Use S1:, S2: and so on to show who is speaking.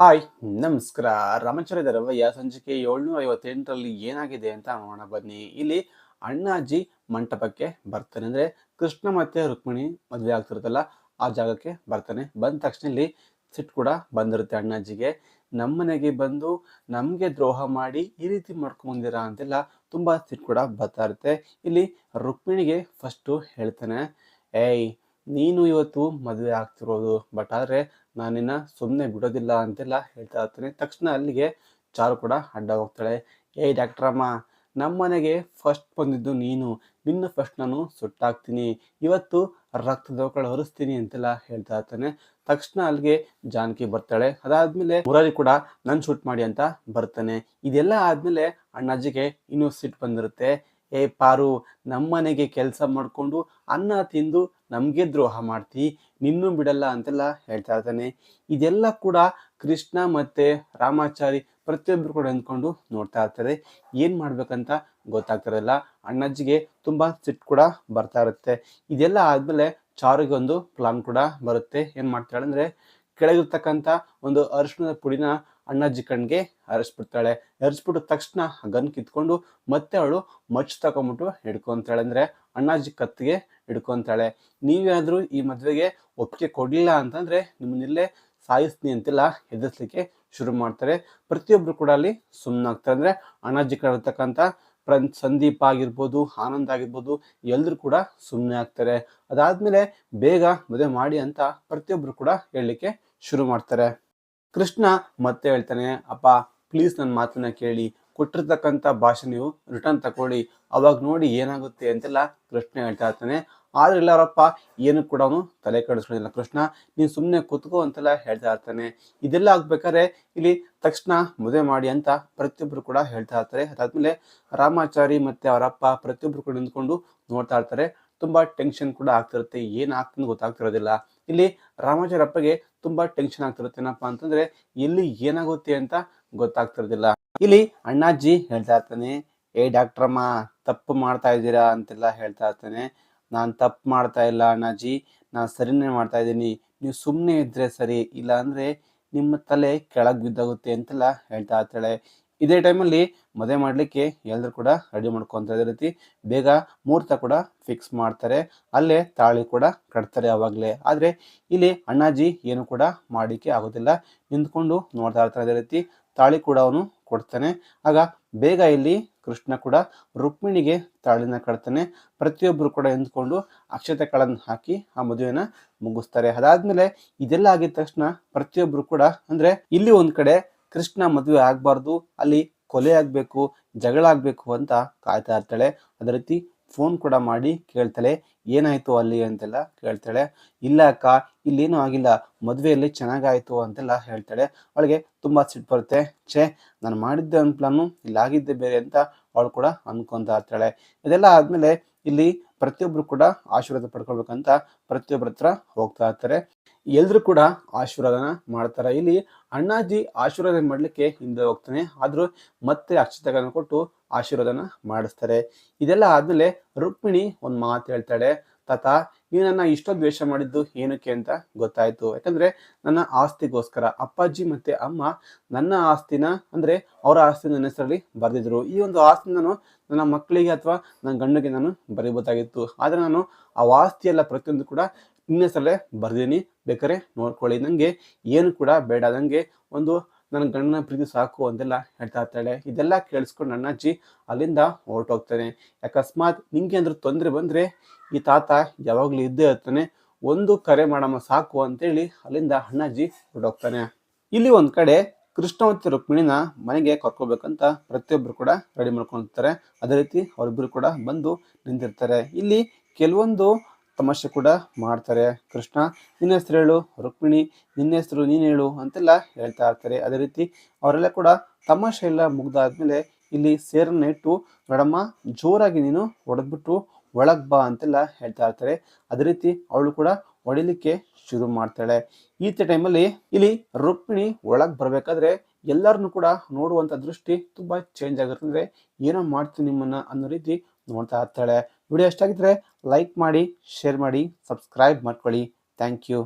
S1: Hi, ನಮಸ್ಕಾರ. ರಾಮಚಂದ್ರ ರವಯ್ಯ ಸಂಚಿಕೆ ಏಳ್ನೂರ ಐವತ್ತೆಂಟರಲ್ಲಿ ಏನಾಗಿದೆ ಅಂತ ನೋಡೋಣ ಬನ್ನಿ. ಇಲ್ಲಿ ಅಣ್ಣಾಜಿ ಮಂಟಪಕ್ಕೆ ಬರ್ತಾನೆ. ಅಂದರೆ ಕೃಷ್ಣ ಮತ್ತೆ ರುಕ್ಮಿಣಿ ಮದುವೆ ಆಗ್ತಿರುತ್ತಲ್ಲ, ಆ ಜಾಗಕ್ಕೆ ಬರ್ತಾನೆ. ಬಂದ ತಕ್ಷಣ ಇಲ್ಲಿ ಸಿಟ್ಟು ಕೂಡ ಬಂದಿರುತ್ತೆ ಅಣ್ಣಾಜಿಗೆ. ನಮ್ಮನೆಗೆ ಬಂದು ನಮಗೆ ದ್ರೋಹ ಮಾಡಿ ಈ ರೀತಿ ಮಾಡ್ಕೊಂಬಂದಿರಾ ಅಂತೆಲ್ಲ ತುಂಬಾ ಸಿಟ್ಟು ಕೂಡ ಬರ್ತಾ ಇರುತ್ತೆ. ಇಲ್ಲಿ ರುಕ್ಮಿಣಿಗೆ ಫಸ್ಟು ಹೇಳ್ತಾನೆ, ಏಯ್ ನೀನು ಇವತ್ತು ಮದುವೆ ಆಗ್ತಿರೋದು ಬಟ್ ಆದರೆ ನಾನಿನ್ನ ಸುಮ್ಮನೆ ಬಿಡೋದಿಲ್ಲ ಅಂತೆಲ್ಲ ಹೇಳ್ತಾ ಇರ್ತೀನಿ. ತಕ್ಷಣ ಅಲ್ಲಿಗೆ ಚಾರು ಕೂಡ ಅಡ್ಡ ಹೋಗ್ತಾಳೆ ಏಯ್ ಡಾಕ್ಟ್ರಮ್ಮ ನಮ್ಮ ಮನೆಗೆ ಫಸ್ಟ್ ಬಂದಿದ್ದು ನೀನು. ನಿನ್ನ ಫಸ್ಟ್ ನಾನು ಸುಟ್ಟಾಕ್ತೀನಿ ಇವತ್ತು ರಕ್ತದ ಕಡೆ ಹರಿಸ್ತೀನಿ ಅಂತೆಲ್ಲ ಹೇಳ್ತಾ ಇರ್ತಾನೆ. ತಕ್ಷಣ ಅಲ್ಲಿಗೆ ಜಾನಕಿ ಬರ್ತಾಳೆ. ಅದಾದ್ಮೇಲೆ ಮುರಾರಿ ಕೂಡ ನನ್ನ ಶೂಟ್ ಮಾಡಿ ಅಂತ ಬರ್ತಾನೆ. ಇದೆಲ್ಲ ಆದ್ಮೇಲೆ ಅಣ್ಣಾಜಿಗೆ ಇನ್ನೂ ಸಿಟ್ಟು ಬಂದಿರುತ್ತೆ. ಏ ಪಾರು, ನಮ್ಮನೆಗೆ ಕೆಲಸ ಮಾಡಿಕೊಂಡು ಅನ್ನ ತಿಂದು ನಮಗೆ ದ್ರೋಹ ಮಾಡ್ತಿ, ನಿನ್ನೂ ಬಿಡಲ್ಲ ಅಂತೆಲ್ಲ ಹೇಳ್ತಾ ಇರ್ತಾನೆ. ಇದೆಲ್ಲ ಕೂಡ ಕೃಷ್ಣ ಮತ್ತು ರಾಮಾಚಾರಿ ಪ್ರತಿಯೊಬ್ಬರು ಕೂಡ ಅಂದ್ಕೊಂಡು ನೋಡ್ತಾ ಇರ್ತಾರೆ. ಏನು ಮಾಡ್ಬೇಕಂತ ಗೊತ್ತಾಗ್ತಿರಲ್ಲ ಅಣ್ಣಜ್ಜಿಗೆ ತುಂಬ ಸಿಟ್ಟು ಕೂಡ ಬರ್ತಾ ಇರುತ್ತೆ. ಇದೆಲ್ಲ ಆದಮೇಲೆ ಚಾರಿಗೆ ಒಂದು ಪ್ಲಾನ್ ಕೂಡ ಬರುತ್ತೆ. ಏನು ಮಾಡ್ತಾಳೆ ಅಂದ್ರೆ ಕೆಳಗಿರ್ತಕ್ಕಂಥ ಒಂದು ಅರಿಶಿಣದ ಪುಡಿನ ಅಣ್ಣಾಜಿ ಕಣ್ಗೆ ಹರಿಸ್ಬಿಡ್ತಾಳೆ ಹರಿಸ್ಬಿಟ್ಟು ತಕ್ಷಣ ಗನ್ ಕಿತ್ಕೊಂಡು ಮತ್ತೆ ಅವಳು ಮಚ್ಚು ತಗೊಂಬಿಟ್ಟು ಹಿಡ್ಕೊಂತಾಳೆ. ಅಂದರೆ ಅಣ್ಣಾಜಿ ಕತ್ತಿಗೆ ಹಿಡ್ಕೊಂತಾಳೆ. ನೀವೇನಾದರೂ ಈ ಮದುವೆಗೆ ಒಪ್ಪಿಗೆ ಕೊಡಲಿಲ್ಲ ಅಂತಂದರೆ ನಿಮ್ಮನ್ನಿಲ್ಲೇ ಸಾಯಿಸ್ತೀನಿ ಅಂತೆಲ್ಲ ಹೆದರ್ಸ್ಲಿಕ್ಕೆ ಶುರು ಮಾಡ್ತಾರೆ. ಪ್ರತಿಯೊಬ್ಬರು ಕೂಡ ಅಲ್ಲಿ ಸುಮ್ಮನಾಗ್ತಾರೆ ಅಂದರೆ ಅಣ್ಣಾಜಿ ಕಡೆ ಇರ್ತಕ್ಕಂಥ ಪ್ರ ಸಂದೀಪ್ ಆಗಿರ್ಬೋದು, ಆನಂದ್ ಆಗಿರ್ಬೋದು ಎಲ್ಲರೂ ಕೂಡ ಸುಮ್ಮನೆ ಆಗ್ತಾರೆ. ಅದಾದ್ಮೇಲೆ ಬೇಗ ಮದುವೆ ಮಾಡಿ ಅಂತ ಪ್ರತಿಯೊಬ್ಬರು ಕೂಡ ಹೇಳಲಿಕ್ಕೆ ಶುರು ಮಾಡ್ತಾರೆ. ಕೃಷ್ಣ ಮತ್ತೆ ಹೇಳ್ತಾನೆ, ಅಪ್ಪ ಪ್ಲೀಸ್ ನನ್ನ ಮಾತನ್ನ ಕೇಳಿ. ಕೊಟ್ಟಿರ್ತಕ್ಕಂಥ ಭಾಷೆ ನೀವು ರಿಟರ್ನ್ ತಗೊಳ್ಳಿ ಅವಾಗ ನೋಡಿ ಏನಾಗುತ್ತೆ ಅಂತೆಲ್ಲ ಕೃಷ್ಣ ಹೇಳ್ತಾ ಇರ್ತಾನೆ. ಆದ್ರೆ ಇಲ್ಲಾರಪ್ಪ, ಏನು ಕೂಡ ಅವನು ತಲೆ ಕೆಡಿಸ್ಕೊಳ್ಳಿಲ್ಲ ಕೃಷ್ಣ, ನೀನು ಸುಮ್ಮನೆ ಕೂತ್ಕೋ ಅಂತೆಲ್ಲ ಹೇಳ್ತಾ ಇರ್ತಾನೆ. ಇದೆಲ್ಲ ಆಗ್ಬೇಕಾದ್ರೆ ಇಲ್ಲಿ ತಕ್ಷಣ ಮದುವೆ ಮಾಡಿ ಅಂತ ಪ್ರತಿಯೊಬ್ರು ಕೂಡ ಹೇಳ್ತಾ ಇರ್ತಾರೆ. ಅದಾದ್ಮೇಲೆ ರಾಮಾಚಾರಿ ಮತ್ತೆ ಅವರಪ್ಪ ಪ್ರತಿಯೊಬ್ರು ಕೂಡ ನಿಂತ್ಕೊಂಡು ನೋಡ್ತಾ ಇರ್ತಾರೆ. ತುಂಬಾ ಟೆನ್ಷನ್ ಕೂಡ ಆಗ್ತಿರುತ್ತೆ. ಏನು ಆಗ್ತದೆ ಗೊತ್ತಾಗ್ತಿರೋದಿಲ್ಲ. ಇಲ್ಲಿ ರಾಮಾಚಾರಪ್ಪಗೆ ತುಂಬಾ ಟೆನ್ಷನ್ ಆಗ್ತಿರುತ್ತೆ. ಏನಪ್ಪಾ ಅಂತಂದ್ರೆ ಎಲ್ಲಿ ಏನಾಗುತ್ತೆ ಅಂತ ಗೊತ್ತಾಗ್ತಿರೋದಿಲ್ಲ. ಇಲ್ಲಿ ಅಣ್ಣಾಜಿ ಹೇಳ್ತಾ ಇರ್ತಾನೆ, ಏ ಡಾಕ್ಟ್ರಮ್ಮ, ತಪ್ಪು ಮಾಡ್ತಾ ಇದ್ದೀರಾ ಅಂತೆಲ್ಲ ಹೇಳ್ತಾ ಇರ್ತಾನೆ. ನಾನು ತಪ್ಪು ಮಾಡ್ತಾ ಇಲ್ಲ ಅಣ್ಣಾಜಿ, ನಾನು ಸರಿನೇ ಮಾಡ್ತಾ ಇದ್ದೀನಿ. ನೀವು ಸುಮ್ಮನೆ ಇದ್ದರೆ ಸರಿ ಇಲ್ಲ ಅಂದ್ರೆ ನಿಮ್ಮ ತಲೆ ಕೆಳಗೆ ಬಿದ್ದಾಗುತ್ತೆ ಅಂತೆಲ್ಲ ಹೇಳ್ತಾ ಇರ್ತಾಳೆ. ಇದೇ ಟೈಮಲ್ಲಿ ಮದುವೆ ಮಾಡಲಿಕ್ಕೆ ಎಲ್ಲರೂ ಕೂಡ ರೆಡಿ ಮಾಡ್ಕೊಂತ ಇದೇ ರೀತಿ ಬೇಗ ಮುಹೂರ್ತ ಕೂಡ ಫಿಕ್ಸ್ ಮಾಡ್ತಾರೆ. ಅಲ್ಲೇ ತಾಳಿ ಕೂಡ ಕಟ್ತಾರೆ ಅವಾಗಲೇ. ಆದರೆ ಇಲ್ಲಿ ಅಣ್ಣಾಜಿ ಏನು ಕೂಡ ಮಾಡಲಿಕ್ಕೆ ಆಗೋದಿಲ್ಲ. ನಿಂತ್ಕೊಂಡು ನೋಡ್ತಾ ಇರ್ತಾರೆ ಅದೇ ರೀತಿ ತಾಳಿ ಕೂಡ ಅವನು ಕೊಡ್ತಾನೆ. ಆಗ ಬೇಗ ಇಲ್ಲಿ ಕೃಷ್ಣ ಕೂಡ ರುಕ್ಮಿಣಿಗೆ ತಾಳಿನ ಕಟ್ತಾನೆ ಪ್ರತಿಯೊಬ್ಬರು ಕೂಡ ನಿಂತ್ಕೊಂಡು ಅಕ್ಷತೆಗಳನ್ನು ಹಾಕಿ ಆ ಮದುವೆನ ಮುಗಿಸ್ತಾರೆ. ಅದಾದ್ಮೇಲೆ ಇದೆಲ್ಲ ಆಗಿದ ತಕ್ಷಣ ಪ್ರತಿಯೊಬ್ಬರು ಕೂಡ ಅಂದ್ರೆ ಇಲ್ಲಿ ಒಂದ್ ಕಡೆ ಕೃಷ್ಣ ಮದುವೆ ಆಗ್ಬಾರ್ದು, ಅಲ್ಲಿ ಕೊಲೆ ಆಗ್ಬೇಕು, ಜಗಳ ಆಗ್ಬೇಕು ಅಂತ ಕಾಯ್ತಾ ಇರ್ತಾಳೆ. ಅದೇ ರೀತಿ ಫೋನ್ ಕೂಡ ಮಾಡಿ ಕೇಳ್ತಾಳೆ, ಏನಾಯ್ತು ಅಲ್ಲಿ? ಅಂತೆಲ್ಲ ಕೇಳ್ತಾಳೆ. ಇಲ್ಲ ಅಕ್ಕ, ಇಲ್ಲೇನು ಆಗಿಲ್ಲ, ಮದುವೆಯಲ್ಲಿ ಚೆನ್ನಾಗಾಯ್ತು ಅಂತೆಲ್ಲ ಹೇಳ್ತಾಳೆ. ಅವಳಿಗೆ ತುಂಬ ಸಿಟ್ಟು ಬರುತ್ತೆ. ಛೇ, ನಾನು ಮಾಡಿದ್ದೆ ಒಂದು ಪ್ಲಾನು, ಇಲ್ಲಿ ಆಗಿದ್ದೆ ಬೇರೆ ಅಂತ ಅವಳು ಕೂಡ ಅನ್ಕೊಂತ ಇರ್ತಾಳೆ. ಇದೆಲ್ಲ ಆದ್ಮೇಲೆ ಇಲ್ಲಿ ಪ್ರತಿಯೊಬ್ರು ಕೂಡ ಆಶೀರ್ವಾದ ಪಡ್ಕೊಳ್ಬೇಕಂತ ಪ್ರತಿಯೊಬ್ಬರ ಹತ್ರ ಹೋಗ್ತಾ ಇರ್ತಾರೆ. ಎಲ್ಲರೂ ಕೂಡ ಆಶೀರ್ವಾದನ ಮಾಡ್ತಾರೆ. ಇಲ್ಲಿ ಅಣ್ಣಾಜಿ ಆಶೀರ್ವಾದ ಮಾಡಲಿಕ್ಕೆ ಹಿಂದೆ ಹೋಗ್ತಾನೆ. ಆದರೂ ಮತ್ತೆ ಅಕ್ಷತೆಗಳನ್ನು ಕೊಟ್ಟು ಆಶೀರ್ವಾದನ ಮಾಡಿಸ್ತಾರೆ. ಇದೆಲ್ಲ ಆದ್ಮೇಲೆ ರುಕ್ಮಿಣಿ ಒಂದು ಮಾತು ಹೇಳ್ತಾಳೆ, ತಾತ ನೀವು ನನ್ನ ಇಷ್ಟೊಂದು ದ್ವೇಷ ಮಾಡಿದ್ದು ಏನಕ್ಕೆ ಅಂತ ಗೊತ್ತಾಯ್ತು. ಯಾಕಂದ್ರೆ ನನ್ನ ಆಸ್ತಿಗೋಸ್ಕರ ಅಪ್ಪಾಜಿ ಮತ್ತೆ ಅಮ್ಮ ನನ್ನ ಆಸ್ತಿನ, ಅಂದ್ರೆ ಅವರ ಆಸ್ತಿ ನನ್ನ ಹೆಸರಲ್ಲಿ ಬರೆದಿದ್ರು. ಈ ಒಂದು ಆಸ್ತಿ ನಾನು ನನ್ನ ಮಕ್ಕಳಿಗೆ ಅಥವಾ ನನ್ನ ಗಂಡಿಗೆ ನಾನು ಬರೀಬೋದಾಗಿತ್ತು. ಆದ್ರೆ ನಾನು ಆ ಆಸ್ತಿಯೆಲ್ಲ ಪ್ರತಿಯೊಂದು ಕೂಡ ನಿನ್ನ ಹೆಸರಲ್ಲೇ ಬರ್ದೀನಿ ಬೇಕಾರೆ ನೋಡ್ಕೊಳ್ಳಿ. ನಂಗೆ ಏನು ಕೂಡ ಬೇಡ. ನಂಗೆ ಒಂದು ನನ್ನ ಗಂಡನ ಪ್ರೀತಿ ಸಾಕು ಅಂತೆಲ್ಲ ಹೇಳ್ತಾ ಇರ್ತಾಳೆ. ಇದೆಲ್ಲ ಕೇಳಿಸ್ಕೊಂಡು ಅಣ್ಣಾಜಿ ಅಲ್ಲಿಂದ ಹೊರಟೋಗ್ತಾನೆ. ಅಕಸ್ಮಾತ್ ನಿಂಗೆ ಅಂದ್ರೆ ತೊಂದರೆ ಬಂದ್ರೆ ಈ ತಾತ ಯಾವಾಗಲೂ ಇದ್ದೇ ಇರ್ತಾನೆ. ಒಂದು ಕರೆ ಮಾಡಮ್ಮ, ಸಾಕು ಅಂತೇಳಿ ಅಲ್ಲಿಂದ ಅಣ್ಣಾಜಿ ಹೊರಟೋಗ್ತಾನೆ. ಇಲ್ಲಿ ಒಂದು ಕಡೆ ಕೃಷ್ಣ ಮತ್ತು ರುಕ್ಮಿಣಿನ ಮನೆಗೆ ಕರ್ಕೋಬೇಕಂತ ಪ್ರತಿಯೊಬ್ಬರು ಕೂಡ ರೆಡಿ ಮಾಡ್ಕೊಂಡಿರ್ತಾರೆ ಅದೇ ರೀತಿ ಅವರಿಬ್ಬರು ಕೂಡ ಬಂದು ನಿಂತಿರ್ತಾರೆ. ಇಲ್ಲಿ ಕೆಲವೊಂದು ತಮಾಷೆ ಕೂಡ ಮಾಡ್ತಾರೆ. ಕೃಷ್ಣ, ನಿನ್ನ ಹೆಸರು ಹೇಳು. ರುಕ್ಮಿಣಿ, ನಿನ್ನ ಹೆಸರು ನೀನು ಹೇಳು ಅಂತೆಲ್ಲ ಹೇಳ್ತಾ ಇರ್ತಾರೆ. ಅದೇ ರೀತಿ ಅವರೆಲ್ಲ ಕೂಡ ತಮಾಷೆ ಎಲ್ಲ ಮುಗ್ದಾದ್ಮೇಲೆ ಇಲ್ಲಿ ಸೇರನ್ನ ಇಟ್ಟು, ನೋಡಮ್ಮ, ಜೋರಾಗಿ ನೀನು ಹೊಡೆದ್ಬಿಟ್ಟು ಒಳಗ್ ಬಾ ಅಂತೆಲ್ಲ ಹೇಳ್ತಾ ಇರ್ತಾರೆ. ಅದೇ ರೀತಿ ಅವಳು ಕೂಡ ಹೊಡಿಲಿಕ್ಕೆ ಶುರು ಮಾಡ್ತಾಳೆ. ಈ ಟೈಮಲ್ಲಿ ಇಲ್ಲಿ ರುಕ್ಮಿಣಿ ಒಳಗೆ ಬರಬೇಕಾದ್ರೆ ಎಲ್ಲರನ್ನು ಕೂಡ ನೋಡುವಂತ ದೃಷ್ಟಿ ತುಂಬಾ ಚೇಂಜ್ ಆಗುತ್ತೆ ಅಂದ್ರೆ ಏನೋ ಮಾಡ್ತೀನಿ ನಿಮ್ಮನ್ನ ಅನ್ನೋ ರೀತಿ ನೋಡ್ತಾ ಇರ್ತಾಳೆ. ವಿಡಿಯೋ ಎಷ್ಟಾಗಿದ್ರೆ ಲೈಕ್ ಮಾಡಿ ಶೇರ್ ಮಾಡಿ ಸಬ್ಸ್ಕ್ರೈಬ್ ಮಾಡ್ಕೊಳ್ಳಿ. Thank you